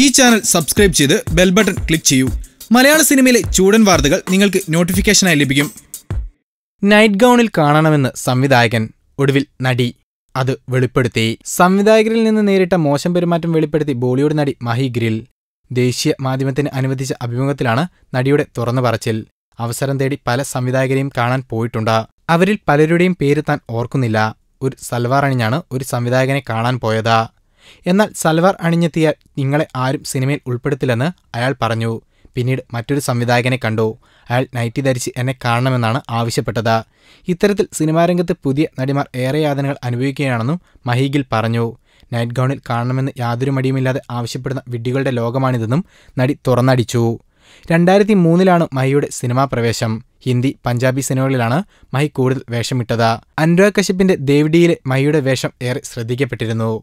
ഈ channel subscribe ചെയ്ത് bell button click ചെയ്യൂ. മലയാള സിനിമയിലെ ചൂടൻ വാർത്തകൾ നിങ്ങൾക്ക് നോട്ടിഫിക്കേഷനായി ലഭിക്കും. നൈറ്റ് ഗൗണിൽ കാണണമെന്ന് സംവിധായകൻ ഒടുവിൽ നടി. അത് വെളിപ്പെടുത്തി. സംവിധായകരിൽ നിന്ന് നേരിട്ട മോശം പെരുമാറ്റം വെളിപ്പെടുത്തി ബോളിവുഡ് നടി മഹി ഗ്രിൽ. ദേശീയ മാധ്യമത്തിന് അനുവദിച്ച അഭിമുഖത്തിലാണ് നടിയുടെ തുറന്നു പറച്ചിൽ. അവസരം തേടി പല സംവിധായകരെയും കാണാൻ പോയിട്ടുണ്ട്. അവരിൽ പലരുടെയും പേര് താൻ ഓർക്കുന്നില്ല. ഒരു സൽവാർ അണിഞ്ഞാണ് ഒരു സംവിധായകനെ കാണാൻ പോയത്. എന്നാൽ സൽവാർ അണിഞ്ഞെത്തിയാൽ നിങ്ങളെ ആരും സിനിമയിൽ ഉൾപ്പെടുത്തില്ലെന്ന് അയാൾ പറഞ്ഞു. പിന്നീട് മറ്റൊരു സംവിധായകനെ കണ്ടു. അയാൾ നൈറ്റി ധരിച്ച് എന്നെ കാണണമെന്നാണ് ആവശ്യപ്പെട്ടത്. ഇത്തരത്തിൽ സിനിമാരംഗത്ത് പുതിയ നടിമാർ ഏറെ യാതനകൾ അനുഭവിക്കുകയാണെന്നും മഹീഗിൽ പറഞ്ഞു. നൈറ്റ് ഗൗണിൽ കാണണമെന്ന് യാതൊരു മടിയുമില്ലാതെ ആവശ്യപ്പെടുന്ന വിഡ്ഢികളുടെ ലോകമാണിതെന്നും നടി തുറന്നടിച്ചു. രണ്ടായിരത്തി മൂന്നിലാണ് മഹിയുടെ സിനിമാ പ്രവേശം. ഹിന്ദി പഞ്ചാബി സിനിമകളിലാണ് മഹി കൂടുതൽ വേഷമിട്ടത്. അനുരാഗ് കശ്യപിന്റെ ദേവിഡിയിലെ മഹിയുടെ വേഷം ഏറെ ശ്രദ്ധിക്കപ്പെട്ടിരുന്നു.